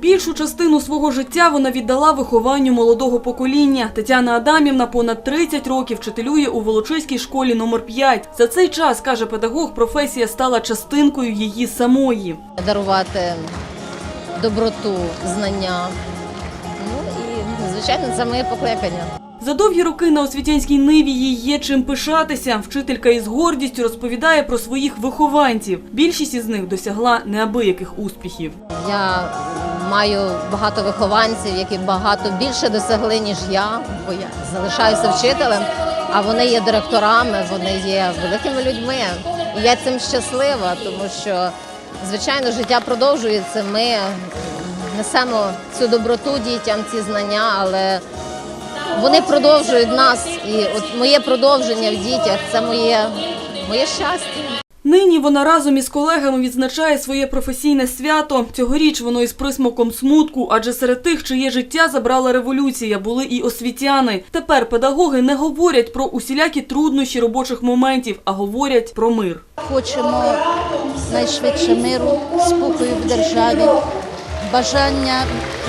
Більшу частину свого життя вона віддала вихованню молодого покоління. Тетяна Адамівна понад 30 років вчителює у Волочиській школі номер 5. За цей час, каже педагог, професія стала частинкою її самої. дарувати доброту, знання. Ну і, звичайно, це моє покликання. За довгі роки на освітянській ниві їй є чим пишатися. Вчителька із гордістю розповідає про своїх вихованців. Більшість із них досягла неабияких успіхів. Я маю багато вихованців, які багато більше досягли, ніж я, бо я залишаюся вчителем, а вони є директорами, вони є великими людьми. І я цим щаслива, тому що, звичайно, життя продовжується. Ми несемо цю доброту дітям, ці знання, але вони продовжують нас. І от моє продовження в дітях це моє, моє щастя. Нині вона разом із колегами відзначає своє професійне свято. Цьогоріч воно із присмаком смутку, адже серед тих, чиє життя забрала революція, були і освітяни. Тепер педагоги не говорять про усілякі труднощі робочих моментів, а говорять про мир. Хочемо найшвидше миру, спокою в державі, бажання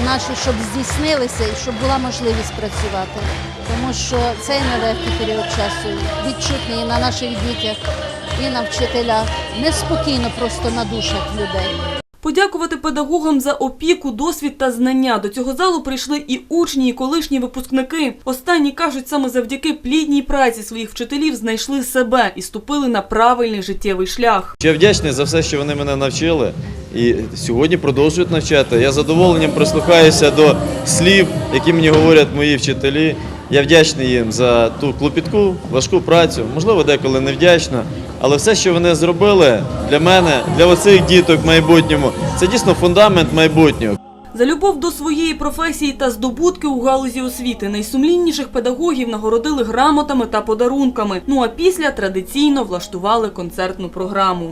наші, щоб здійснилися і щоб була можливість працювати. Тому що цей нелегкий період часу відчутний на наших дітях, і на вчителях. Неспокійно просто на душах людей. Подякувати педагогам за опіку, досвід та знання. До цього залу прийшли і учні, і колишні випускники. Останні кажуть, саме завдяки плідній праці своїх вчителів знайшли себе і ступили на правильний життєвий шлях. Я вдячний за все, що вони мене навчили, і сьогодні продовжують навчати. Я задоволенням прислухаюся до слів, які мені говорять мої вчителі. Я вдячний їм за ту клопітку, важку працю, можливо, деколи не вдячна. Але все, що вони зробили для мене, для оцих діток в майбутньому, це дійсно фундамент майбутнього. За любов до своєї професії та здобутки у галузі освіти найсумлінніших педагогів нагородили грамотами та подарунками. Ну а після традиційно влаштували концертну програму.